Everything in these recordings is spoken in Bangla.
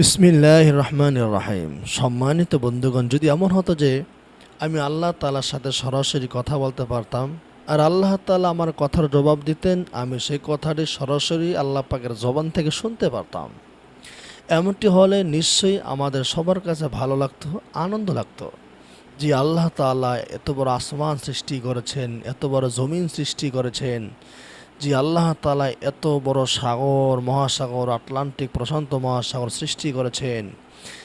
বিসমিল্লাহ রহমান রাহিম সম্মানিত বন্ধুগণ, যদি এমন হতো যে আমি আল্লাহ তালার সাথে সরাসরি কথা বলতে পারতাম, আর আল্লাহ তালা আমার কথার জবাব দিতেন, আমি সেই কথাটি সরাসরি আল্লাহ পাকের জবান থেকে শুনতে পারতাম। এমনটি হলে নিশ্চয়ই আমাদের সবার কাছে ভালো লাগতো, আনন্দ লাগতো যে আল্লাহ তাআলা এত বড় আসমান সৃষ্টি করেছেন, এত বড় জমিন সৃষ্টি করেছেন যে আল্লাহ তালা এত বড় সাগর, মহাসাগর, আটলান্টিক প্রশান্ত মহাসাগর সৃষ্টি করেছেন,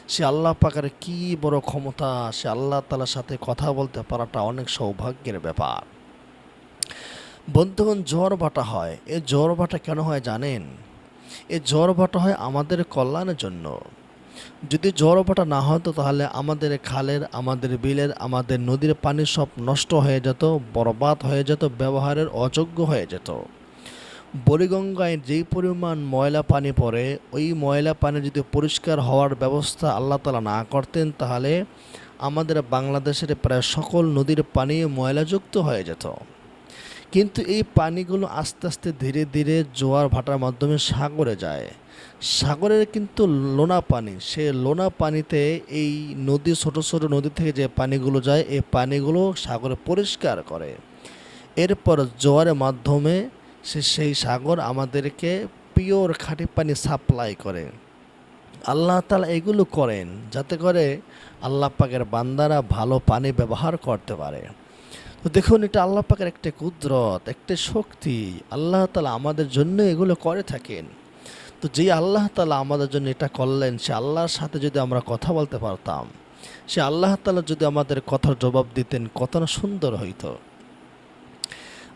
সে আল্লাহ পাকের কি বড় ক্ষমতা, সে আল্লাহ তাআলার সাথে কথা বলতে পারাটা অনেক সৌভাগ্যের ব্যাপার। বন্ধুগণ, জ্বর বাটা হয়। এই জ্বর বাটা কেন হয় জানেন? এ জ্বর বাটা হয় আমাদের কল্যাণের জন্য। যদি জ্বর বাটা না হতো তাহলে আমাদের খালের, আমাদের বিলের, আমাদের নদীর পানি সব নষ্ট হয়ে যেত, বরবাদ হয়ে যেত, ব্যবহারের অযোগ্য হয়ে যেত। বলিগঙ্গায় যেই পরিমাণ ময়লা পানি পড়ে, ওই ময়লা পানি যদি পরিষ্কার হওয়ার ব্যবস্থা আল্লাহ তালা না করতেন, তাহলে আমাদের বাংলাদেশের প্রায় সকল নদীর পানি ময়লাযুক্ত হয়ে যেত। কিন্তু এই পানিগুলো আস্তে আস্তে ধীরে ধীরে জোয়ার ভাটার মাধ্যমে সাগরে যায়। সাগরের কিন্তু লোনা পানি, সে লোনা পানিতে এই নদী, ছোট ছোট নদী থেকে যে পানিগুলো যায়, এই পানিগুলো সাগরে পরিষ্কার করে। এরপর জোয়ারের মাধ্যমে সে সেই সাগর আমাদেরকে পিওর খাঁটি পানি সাপ্লাই করে। আল্লাহ তালা এগুলো করেন যাতে করে আল্লাহ পাকের বান্দারা ভালো পানি ব্যবহার করতে পারে। তো দেখুন, এটা আল্লাহ পাকের একটা কুদরত, একটা শক্তি। আল্লাহ তালা আমাদের জন্য এগুলো করে থাকেন। তো যে আল্লাহ তালা আমাদের জন্য এটা করলেন, সে আল্লাহর সাথে যদি আমরা কথা বলতে পারতাম, সে আল্লাহ তালা যদি আমাদের কথার জবাব দিতেন কত না সুন্দর হইতো।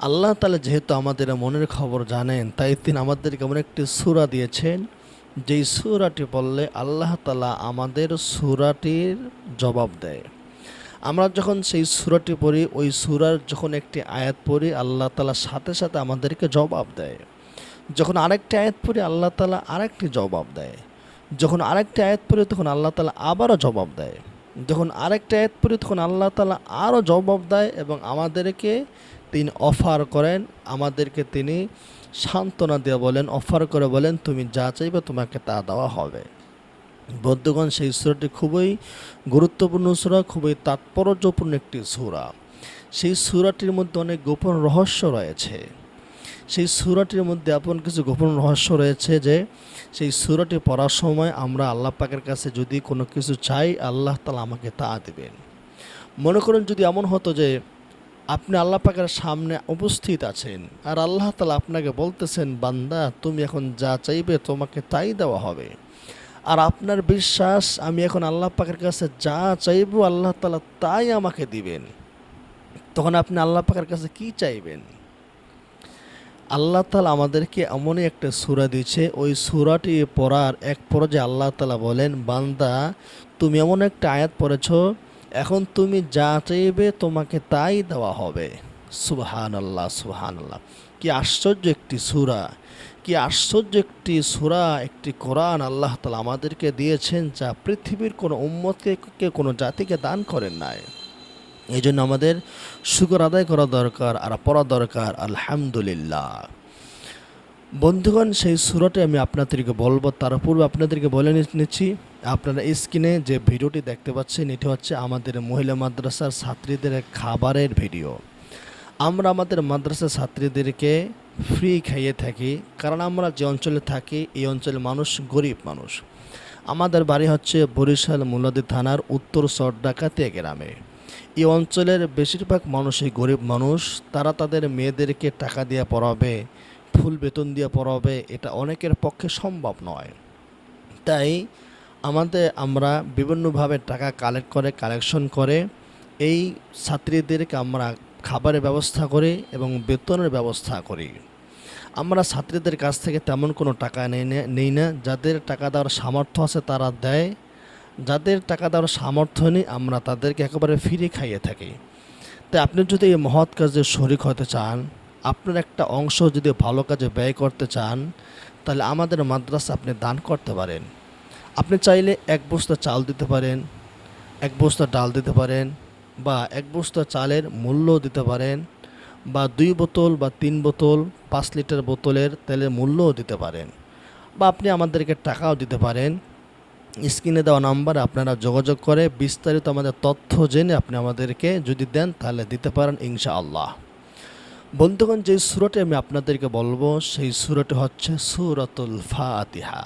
আল্লাহ তালা যেহেতু আমাদের মনের খবর জানেন, তাই তিনি আমাদেরকে এমন একটি সুরা দিয়েছেন, যেই সুরাটি পড়লে আল্লাহ তালা আমাদের সুরাটির জবাব দেয়। আমরা যখন সেই সুরাটি পড়ি, ওই সুরার যখন একটি আয়াত পড়ি, আল্লাহ তালা সাথে সাথে আমাদেরকে জবাব দেয়। যখন আরেকটি আয়াত পড়ি, আল্লাহ তালা আরেকটি জবাব দেয়। যখন আরেকটি আয়াত পড়ি, তখন আল্লাহ তালা আবারও জবাব দেয়। যখন আরেকটা আয়াত পড়ি, তখন আল্লাহ তালা আরও জবাব দেয় এবং আমাদেরকে তিনি অফার করেন, আমাদেরকে তিনি সান্ত্বনা দিয়ে বলেন, অফার করে বলেন, তুমি যা চাইবে তোমাকে তা দেওয়া হবে। বৌদ্ধগণ সেই সুরাটি খুবই গুরুত্বপূর্ণ সুরা, খুবই তাৎপর্যপূর্ণ একটি সুরা। সেই সুরাটির মধ্যে অনেক গোপন রহস্য রয়েছে। সেই সুরাটির মধ্যে এমন কিছু গোপন রহস্য রয়েছে যে, সেই সুরাটি পড়ার সময় আমরা আল্লাহ পাকের কাছে যদি কোনো কিছু চাই, আল্লাহ তালা আমাকে তা দেবেন। মনে করুন যদি এমন হতো যে আপনি আল্লাহ পাকের সামনে উপস্থিত আছেন। আর আল্লাহ তালা আপনাকে বলতেছেন, বান্দা, তুমি এখন যা চাইবে তোমাকে তাই দেওয়া হবে। আর আপনার বিশ্বাস, আমি এখন আল্লাহ পাকের কাছে যা চাইব আল্লাহ তালা তাই আমাকে দিবেন। তখন আপনি আল্লাহ পাকের কাছে কি চাইবেন? আল্লাহ তালা আমাদেরকে এমনই একটা সুরা দিচ্ছে ওই সুরাটি পড়ার এক পর্যায়ে আল্লাহ তালা বলেন, বান্দা, তুমি এমন একটা আয়াত পড়েছ এখন তুমি যা চাইবে তোমাকে তাই দেওয়া হবে। সুবহান আল্লাহ সুবহান আল্লাহ কি আশ্চর্য একটি সুরা, কি আশ্চর্য একটি সুরা, একটি কোরআন আল্লাহ তালা আমাদেরকে দিয়েছেন যা পৃথিবীর কোনো উম্মতকে কোনো জাতিকে দান করেন নাই। এই জন্য আমাদের শুকর আদায় করা দরকার আর পড়া দরকার, আলহামদুলিল্লাহ। বন্ধুগণ, সেই সুরাটি আমি আপনাদেরকে বলব। তার পূর্বে আপনাদেরকে বলে নিচ্ছি, আপনারা স্ক্রিনে যে ভিডিওটি দেখতে পাচ্ছেন, এটি হচ্ছে আমাদের মহিলা মাদ্রাসার ছাত্রীদের খাবারের ভিডিও। আমরা আমাদের মাদ্রাসার ছাত্রীদেরকে ফ্রি খাইয়ে থাকি, কারণ আমরা যে অঞ্চলে থাকি, এই অঞ্চলের মানুষ গরিব মানুষ। আমাদের বাড়ি হচ্ছে বরিশাল মুলাদি থানার উত্তর চর ডাকাতিয়া গ্রামে। এই অঞ্চলের বেশিরভাগ মানুষই গরিব মানুষ, তারা তাদের মেয়েদেরকে টাকা দিয়ে পড়াবে ফুল বেতন দিয়ে পড়াবে, এটা অনেকের পক্ষে সম্ভব নয়। তাই আমাদের, আমরা বিভিন্নভাবে টাকা কালেক্ট করে কালেকশন করে, এই ছাত্রীদেরকে আমরা খাবারের ব্যবস্থা করি এবং বেতনের ব্যবস্থা করি। আমরা ছাত্রীদের কাছ থেকে তেমন কোনো টাকা নেই না যাদের টাকা দেওয়ার সামর্থ্য আছে তারা দেয়। যাদের টাকা দেওয়ার সামর্থ্য নেই, আমরা তাদেরকে একেবারে ফিরে খাইয়ে থাকি। তাই আপনি যদি এই মহৎ কাজে শরিক হতে চান আপনার একটা অংশ যদি ভালো কাজে ব্যয় করতে চান, তাহলে আমাদের মাদ্রাসা আপনি দান করতে পারেন। আপনি চাইলে এক বস্তা চাল দিতে পারেন, এক বস্তা ডাল দিতে পারেন, বা এক বস্তা চালের মূল্য দিতে পারেন, বা দুই বোতল বা তিন বোতল, পাঁচ লিটার বোতলের তেলের মূল্যও দিতে পারেন। বা আপনি আমাদেরকে টাকাও দিতে পারেন। স্ক্রিনে দেওয়া নাম্বারে আপনারা যোগাযোগ করে বিস্তারিত আমাদের তথ্য জেনে আপনি আমাদেরকে যদি দেন, তাহলে দিতে পারেন ইনশাআল্লাহ। বন্ধুগণ, যে সুরটি আমি আপনাদেরকে বলব, সেই সুরটি হচ্ছে সুরতুল ফাতিহা।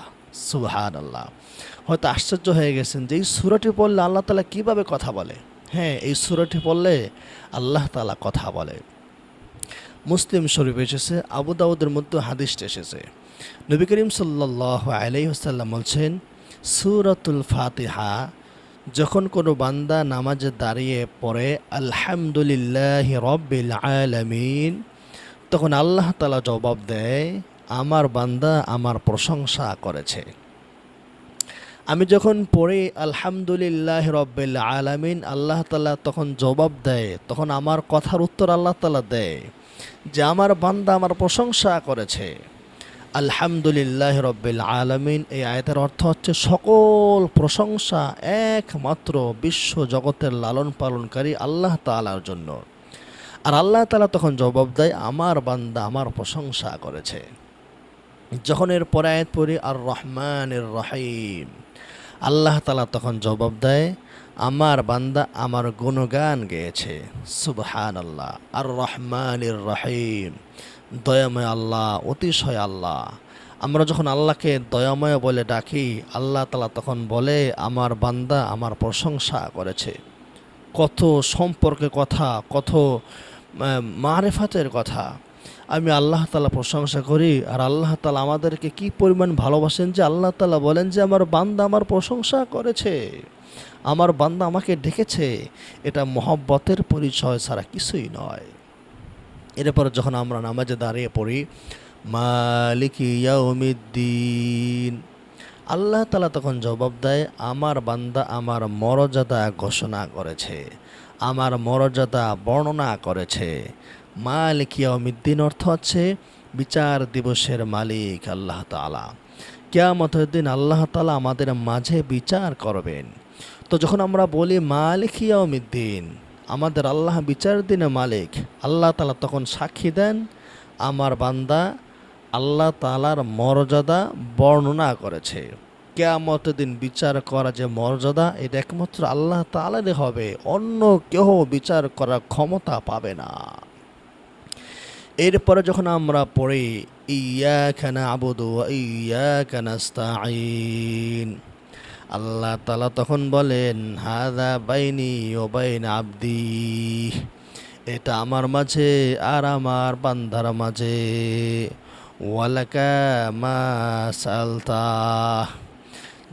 সুহান আল্লাহ হয়তো আশ্চর্য হয়ে গেছেন যে এই সুরটি পড়লে আল্লাহ তালা কীভাবে কথা বলে? হ্যাঁ এই সুরটি পড়লে আল্লাহ তালা কথা বলে। মুসলিম শরীফ এসেছে, আবু দাউদের মধ্যে হাদিসটা এসেছে। নবী করিম সাল্লাহ আলাইসাল্লাম বলছেন, সুরতুল ফাতিহা যখন কোনো বান্দা নামাজে দাঁড়িয়ে পড়ে, আলহামদুলিল্লাহ রব্বিল আলামিন তখন আল্লাহ তালা জবাব দেয়, আমার বান্দা আমার প্রশংসা করেছে। আমি যখন পড়ি, আলহামদুলিল্লাহ রব্বিল আলামিন আল্লাহ তালা তখন জবাব দেয়, তখন আমার কথার উত্তর আল্লাহ তালা দেয় যে, আমার বান্দা আমার প্রশংসা করেছে। আলহামদুলিল্লাহ রব্বিল আলমিন। এই আয়তের অর্থ হচ্ছে সকল প্রশংসা একমাত্র বিশ্ব জগতের লালন পালনকারী আল্লাহ তালার জন্য। আর আল্লাহ তালা তখন জবাব দেয়, আমার বান্দা আমার প্রশংসা করেছে। যখন এর পরে আয়াত পড়ি আর রহমান রহিম। আল্লাহ তালা তখন জবাব দেয়, আমার বান্দা আমার গুণগান গেয়েছে। সুবহান আল্লাহ আর রহমান রহিম। দয়াময় আল্লাহ, অতিশয় আল্লাহ। আমরা যখন আল্লাহকে দয়াময় বলে ডাকি, আল্লাহ তালা তখন বলে, আমার বান্দা আমার প্রশংসা করেছে। কত সম্পর্কে কথা, কত মারেফাতের কথা। আমি আল্লাহ তালা প্রশংসা করি, আর আল্লাহ তালা আমাদেরকে কি পরিমাণ ভালোবাসেন যে আল্লাহ তালা বলেন যে, আমার বান্দা আমার প্রশংসা করেছে। আমার বান্দা আমাকে ডেকেছে। এটা মহব্বতের পরিচয় ছাড়া কিছুই নয়। এরপর যখন আমরা নামাজে দাঁড়িয়ে পড়ি, মালিক ইয়াউমিদ্দিন। আল্লাহ তালা তখন জবাব দেয়, আমার বান্দা আমার মর্যাদা ঘোষণা করেছে, আমার মর্যাদা বর্ণনা করেছে। মালিক ইয়াউমিদ্দিন অর্থ হচ্ছে বিচার দিবসের মালিক আল্লাহ তালা কেয়ামতের দিন আল্লাহ তালা আমাদের মাঝে বিচার করবেন। তো যখন আমরা বলি মালিক ইয়াউমিদ্দিন আমাদের আল্লাহ বিচার দিনে মালিক। আল্লাহ তালা তখন সাক্ষী দেন, আমার বান্দা আল্লাহ তালার মর্যাদা বর্ণনা করেছে। কেয়ামত দিন বিচার করা যে মর্যাদা, এটা একমাত্র আল্লাহ তালারই হবে, অন্য কেউ বিচার করার ক্ষমতা পাবে না। এরপরে যখন আমরা পড়ি ইয়া খানা আবুদু ইয়া কানাস্তাইন আল্লাহ তালা তখন বলেন হাদা বাইনি ও বাইন আবদি, এটা আমার মাঝে আর আমার বান্দার মাঝে। ওয়ালাকা মা সালতা।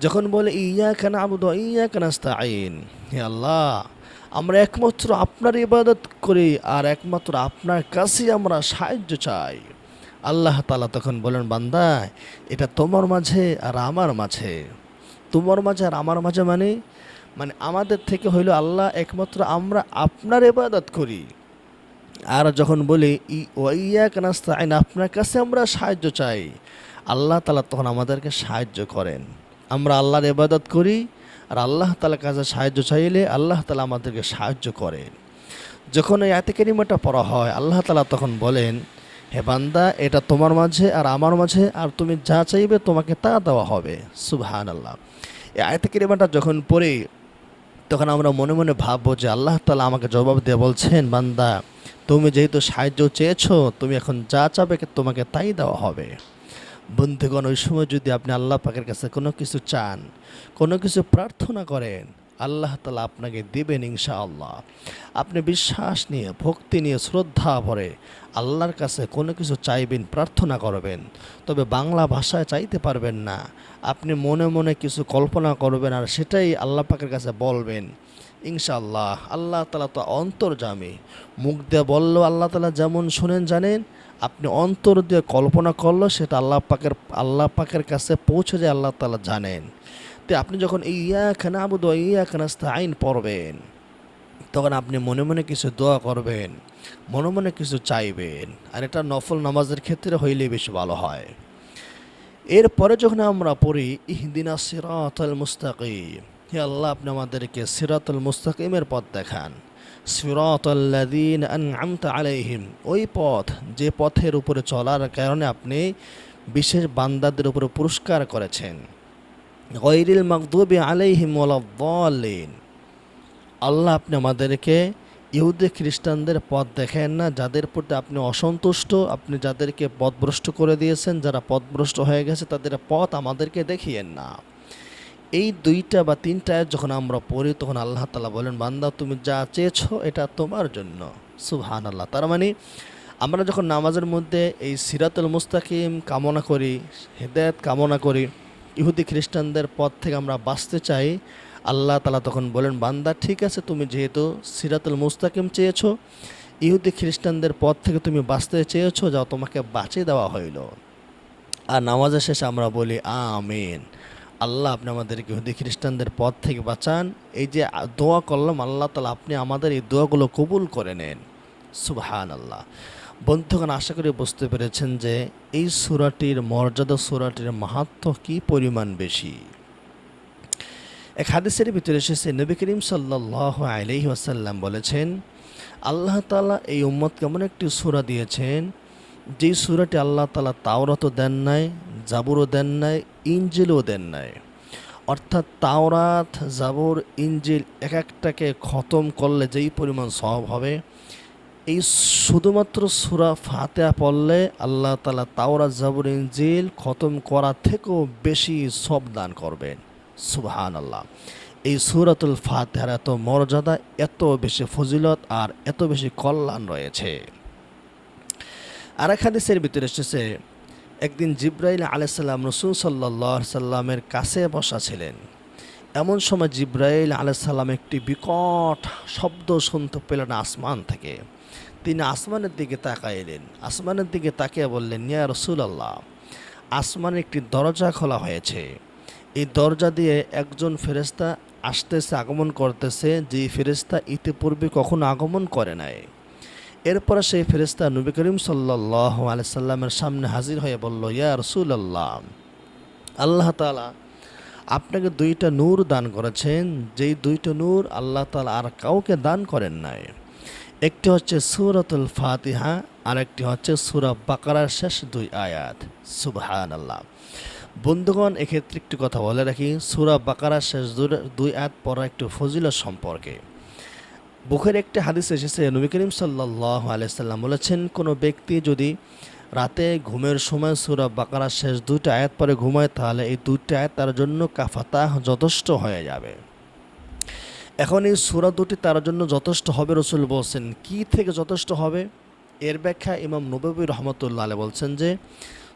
যখন বলে ইয়া কেন আবুদ ইয়া কেন আইন হে আল্লাহ, আমরা একমাত্র আপনার ইবাদত করি আর একমাত্র আপনার কাছেই আমরা সাহায্য চাই। আল্লাহ তালা তখন বলেন, বান্দা, এটা তোমার মাঝে আর আমার মাঝে। তোমার মাঝে আর আমার মাঝে মানে মানে আমাদের থেকে হইল আল্লাহ একমাত্র আমরা আপনার ইবাদত করি। আর যখন বলি, ই ওয়াইয়া কানাস্তা আইন আপনার কাছে আমরা সাহায্য চাই। আল্লাহ তালা তখন আমাদেরকে সাহায্য করেন। আমরা আল্লাহর ইবাদত করি, আর আল্লাহ তালার কাছে সাহায্য চাইলে আল্লাহ তালা আমাদেরকে সাহায্য করেন। যখন এই আয়াতে পড়া হয়, আল্লাহ তালা তখন বলেন হে বান্দা, এটা তোমার মাঝে আর আমার মাঝে, আর তুমি যা চাইবে তোমাকে তা দেওয়া হবে। সুবহান আল্লাহ এই আয়তে কেরিমাটা যখন পড়ি, তখন আমরা মনে মনে ভাববো যে আল্লাহ তালা আমাকে জবাব দিয়ে বলছেন, বান্দা, তুমি যেহেতু সাহায্য চেয়েছো, তুমি এখন যা চাবে তোমাকে তাই দেওয়া হবে। বন্ধুগণ, ওই সময় যদি আপনি আল্লাহ পাকের কাছে কোনো কিছু চান, কোনো কিছু প্রার্থনা করেন, আল্লাহ তালা আপনাকে দেবেন ইনশা আল্লাহ আপনি বিশ্বাস নিয়ে, ভক্তি নিয়ে, শ্রদ্ধা ভরে আল্লাহর কাছে কোনো কিছু চাইবেন, প্রার্থনা করবেন, তবে বাংলা ভাষায় চাইতে পারবেন না। আপনি মনে মনে কিছু কল্পনা করবেন আর সেটাই আল্লাহ পাকের কাছে বলবেন, ইনশাআল্লাহ। আল্লাহ তালা তো অন্তর্জামী মুখ দিয়ে বললেও আল্লাহ তালা যেমন শুনেন, জানেন। আপনি অন্তর দিয়ে কল্পনা করল সেটা আল্লাহ পাকের আল্লাহ পাকের কাছে পৌঁছে যায়, আল্লাহ তালা জানেন। তো আপনি যখন ইয়া খানা আবুদ ইয়া খানাস্তা আইন পড়বেন তখন আপনি মনে মনে কিছু দোয়া করবেন, মনে মনে কিছু চাইবেন, আর এটা নফল নামাজের ক্ষেত্রে হইলে বেশি ভালো হয়। এরপরে যখন আমরা পড়ি, ইহদিনা সিরাতাল মুস্তাকিম, হে আল্লাহ আপনি আমাদেরকে সিরাতুল মুস্তাকিমের পথ দেখান। সিরাতাল্লাযীন আনআমতা আলাইহিম, ওই পথ যে পথের উপরে চলার কারণে আপনি বিশেষ বান্দাদের উপরে পুরস্কার করেছেন। গৈরিল মকদুবি আলাইহিম ওয়ালাদ্দাল্লিন আল্লাহ আপনি আমাদেরকে ইহুদি খ্রিস্টানদের পথ দেখেন না, যাদের প্রতি আপনি অসন্তুষ্ট, আপনি যাদেরকে পথভ্রষ্ট করে দিয়েছেন, যারা পথভ্রষ্ট হয়ে গেছে, তাদের পথ আমাদেরকে দেখিয়েন না। এই দুইটা বা তিনটা আয়াত যখন আমরা পড়ি, তখন আল্লাহ তালা বলেন, বান্দা, তুমি যা চেয়েছো, এটা তোমার জন্য। সুবহান আল্লাহ তার মানে আমরা যখন নামাজের মধ্যে এই সিরাতুল মুস্তাকিম কামনা করি, হেদায়ত কামনা করি, ইহুদি খ্রিস্টানদের পথ থেকে আমরা বাঁচতে চাই আল্লাহ তালা তখন বলেন, বান্দা, ঠিক আছে, তুমি যেহেতু সিরাতুল মুস্তাকিম চেয়েছো, ইহুদি খ্রিস্টানদের পথ থেকে তুমি বাঁচতে চেয়েছো, যাও, তোমাকে বাঁচিয়ে দেওয়া হইল। আর নামাজের শেষে আমরা বলি, আমিন। আল্লাহ আপনি আমাদেরকে ইহুদি খ্রিস্টানদের পথ থেকে বাঁচান। এই যে দোয়া করলাম, আল্লাহ তালা আপনি আমাদের এই দোয়াগুলো কবুল করে নেন। সুবহান আল্লাহ বন্ধুগণ, আশা করি বুঝতে পেরেছেন যে এই সুরাটির মর্যাদা, সুরাটির মাহাত্ম কি পরিমাণ বেশি? এক হাদিসের ভিতরে এসেছে, নবী করিম সাল্লাহ আলহি আসাল্লাম বলেছেন, আল্লাহ তালা এই উম্মত কেমন একটি সুরা দিয়েছেন, যেই সুরাটি আল্লাহ তালা তাওরাতও দেন নাই, জাবুরও দেন নাই ইঞ্জিলও দেন নাই। অর্থাৎ তাওরাত, জাবুর ইঞ্জিল এক একটাকে খতম করলে যেই পরিমাণ সব হবে, এই শুধুমাত্র সুরা ফাতেহা পড়লে আল্লাহ তালা তাওরাত, জাবুর ইঞ্জিল খতম করা থেকেও বেশি সব দান করবেন। সুবহান আল্লাহ এই সুরাতুল ফাতেহার এত মর্যাদা, এত বেশি ফজিলত আর এত বেশি কল্যাণ রয়েছে। আর এক হাদিসের ভিতরে এসেছে, একদিন জিব্রাইল আলাইসাল্লাম রসুল সাল্লাহ সাল্লামের কাছে বসা ছিলেন। এমন সময় জিব্রাইল আলাইসাল্লাম একটি বিকট শব্দ শুনতে পেলেন আসমান থেকে। তিনি আসমানের দিকে তাকাইলেন। আসমানের দিকে তাকিয়ে বললেন নিয়া রসুল আল্লাহ আসমানে একটি দরজা খোলা হয়েছে। এই দরজা দিয়ে একজন ফেরেস্তা আসতেছে, আগমন করতেছে, যে ফেরেস্তা ইতিপূর্বে কখনো আগমন করে নাই। এরপরে সেই ফেরেস্তা নবী করিম সাল্লাহ আলাইসাল্লামের সামনে হাজির হয়ে বলল, ইয়া রসুল আল্লাহ আল্লাহ তালা আপনাকে দুইটা নূর দান করেছেন। যেই দুইটা নূর আল্লাহ তালা আর কাউকে দান করেন নাই। একটি হচ্ছে সুরতুল ফাতিহা আর একটি হচ্ছে সুরা বাকারার শেষ দুই আয়াত। সুবহান আল্লাহ বন্ধুগণ, এক্ষেত্রে একটি কথা বলে রাখি। সুরা বাকারার শেষ দুই আয়াত পড়া একটু ফজিলত সম্পর্কে। বুখের একটি হাদিস এসেছে, নবী করিম সাল্লাহ আলাইসাল্লাম বলেছেন, কোনো ব্যক্তি যদি রাতে ঘুমের সময় সুরা বাকারা শেষ দুইটা আয়াত পরে ঘুমায়, তাহলে এই দুইটা আয়াত তার জন্য কাফাতা যথেষ্ট হয়ে যাবে। এখন এই সুরা দুটি তার জন্য যথেষ্ট হবে, রসুল বলছেন, কি থেকে যথেষ্ট হবে? এর ব্যাখ্যা ইমাম নবী রহমতুল্লাহ বলছেন যে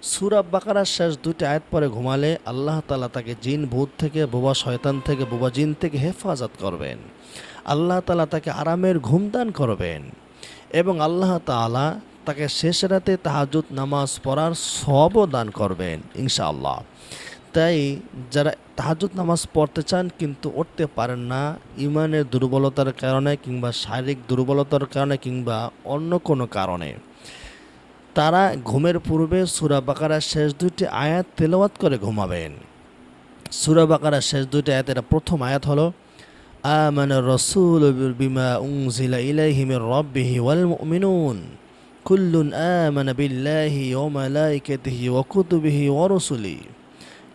সুরা বাকারার শেষ দুইটা আয়াত পরে ঘুমালে আল্লাহ তালা তাকে জিন, ভূত থেকে, বোবা, শয়তান থেকে, বোবা, জিন থেকে হেফাজত করবেন। আল্লাহ তালা তাকে আরামের ঘুম দান করবেন এবং আল্লাহ তালা তাকে শেষ রাতে তাহাজুদ নামাজ পড়ার সবও দান করবেন, ইনশাআল্লাহ। তাই যারা তাহাজুদ নামাজ পড়তে চান কিন্তু উঠতে পারেন না, ইমানের দুর্বলতার কারণে কিংবা শারীরিক দুর্বলতার কারণে কিংবা অন্য কোনো কারণে। তারা ঘুমের পূর্বে সুরা বাকারার শেষ দুইটি আয়াত তেলাওয়াত করে ঘুমাবেন সুরা বাকারার শেষ দুইটি আয়াতের প্রথম আয়াত হলো آمن الرسول بما أنزل إليه من ربه والمؤمنون كل آمن بالله وملائكته وكتبه ورسله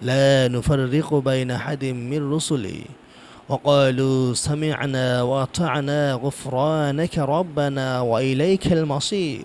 لا نفرق بين أحد من رسله وقالوا سمعنا وأطعنا غفرانك ربنا وإليك المصير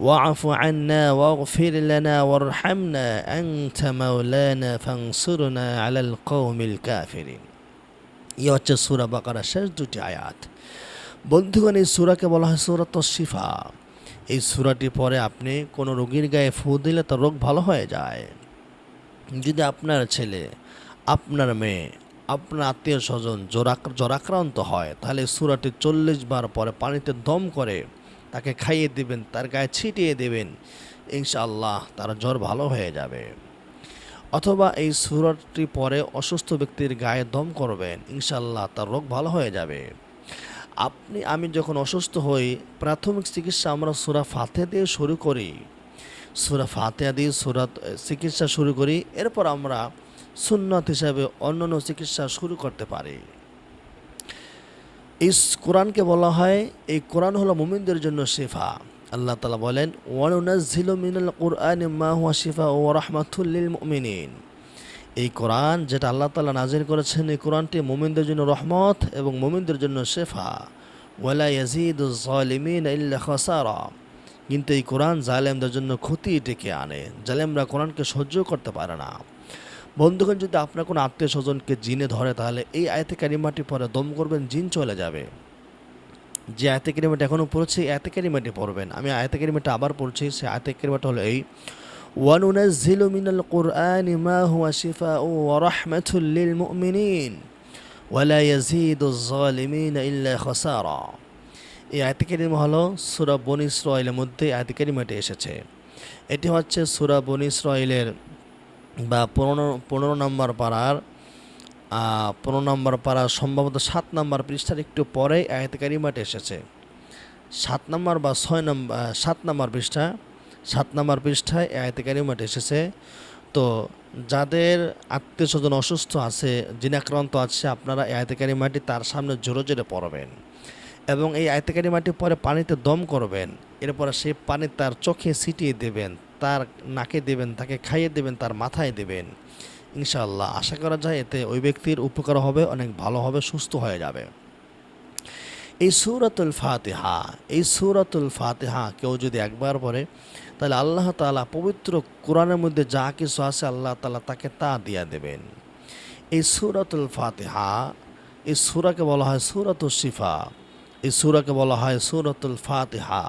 واعف عنا واغفر لنا وارحمنا أنت مولانا فانصرنا على القوم الكافرين ইয়ে সুরা বাকারা শেষ দুটি আয়াত বন্ধুগণ এই সুরাকে বলা হয় সুরাত শিফা এই সুরাটি পরে আপনি কোনো রোগীর গায়ে ফু দিলে তার রোগ ভালো হয়ে যায় যদি আপনার ছেলে আপনার মেয়ে আপনার আত্মীয় স্বজন জ্বরাক্রান্ত হয় তাহলে সুরাটি চল্লিশ বার পরে পানিতে দম করে তাকে খাইয়ে দেবেন, তার গায়ে ছিটিয়ে দেবেন, ইনশাআল্লাহ তার জ্বর ভালো হয়ে যাবে। অথবা এই সুরাটি পরে অসুস্থ ব্যক্তির গায়ে দম করবেন, ইনশাআল্লাহ তার রোগ ভালো হয়ে যাবে। আপনি, আমি যখন অসুস্থ হই, প্রাথমিক চিকিৎসা আমরা সুরা ফাতে দিয়ে শুরু করি। সুরা ফাতেহা দিয়ে সুরা চিকিৎসা শুরু করি, এরপর আমরা সুন্নত হিসাবে অন্যান্য চিকিৎসা শুরু করতে পারি। এই কোরআনকে বলা হয়, এই কোরআন হলো মুমিনদের জন্য শেফা। আল্লাহ তালা বলেন, ওয়ানুনাজ্জিল মিনাল কোরআন মা হুয়া শিফা ও রাহমাতুল্লিল মুমিনিন। এই কোরআন যেটা আল্লাহ তালা নাজির করেছেন, এই কোরআনটি মুমিনদের জন্য রহমত এবং মুমিনদের জন্য শেফা। কিন্তু এই কোরআন জালেমদের জন্য ক্ষতি ডেকে আনে জালেমরা কোরআনকে সহ্য করতে পারে না বন্ধুগণ, যদি আপনার কোনো আত্মীয় স্বজনকে জিনে ধরে, তাহলে এই আয়তে কারিমাটি পরে দম করবেন, জিন চলে যাবে। যে আয়তে কারিমাটি এখনও পড়ছি, এই আয়তে কারিমাটি পড়বেন। আমি আয়তে কারিমাটি আবার পড়ছি সে আয়তে কারিমাটা হলো এই কুরআনি মা হুয়া শিফাউ ওয়া রাহমাতুল লিল মুমিনিন ওয়ালা ইয়াজিদুজ জালিমিন ইল্লা খাসারা। এই আয়তে কারিমা হলো সূরা বনি ইসরাঈলের মধ্যে আয়তে কারিমাটি এসেছে। এটি হচ্ছে সূরা বনি ইসরাঈলের বা পনেরো পনেরো নম্বর পাড়ার পনেরো নম্বর পাড়ার সম্ভবত সাত নম্বর পৃষ্ঠার একটু পরে আয়াত কারিমাটি এসেছে। সাত নম্বর বা ছয় নম্বর সাত নম্বর পৃষ্ঠা, সাত নম্বর পৃষ্ঠায় আয়াত কারিমাটি এসেছে। তো যাদের আত্মীয় স্বজন অসুস্থ আছে জিনাক্রান্ত আছে, আপনারা এই আয়াত কারিমাটি তার সামনে জোরে জোরে পড়বেন এবং এই আয়তকারী মাটি পরে পানিতে দম করবেন। এরপরে সেই পানি তার চোখে ছিটিয়ে দেবেন। তার নাকে দেবেন, তাকে খাইয়ে দেবেন, তার মাথায় দেবেন। ইনশাআল্লাহ, আশা করা যায় এতে ওই ব্যক্তির উপকার হবে, অনেক ভালো হবে, সুস্থ হয়ে যাবে। এই সুরাতুল ফাতিহা, এই সুরাতুল ফাতেহা কেউ যদি একবার পড়ে, তাহলে আল্লাহ তাআলা পবিত্র কোরআনের মধ্যে যা কিছু আছে আল্লাহ তালা তাকে তা দিয়া দেবেন। এই সুরাতুল ফাতিহা, এই সুরাকে বলা হয় সুরাতুল শিফা। এই সুরাকে বলা হয় সুরাতুল ফাতিহা।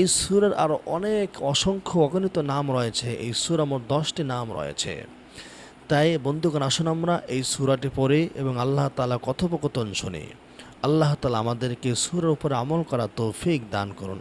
এই সুরের আরও অনেক অসংখ্য অগণিত নাম রয়েছে। এই সুরা মোট দশটি নাম রয়েছে। তাই বন্ধুগণ, আসুন আমরা এই সুরাটি পড়ি এবং আল্লাহ তালা কথোপকথন শুনি। আল্লাহ তালা আমাদেরকে সুরের উপরে আমল করা তৌফিক দান করুন।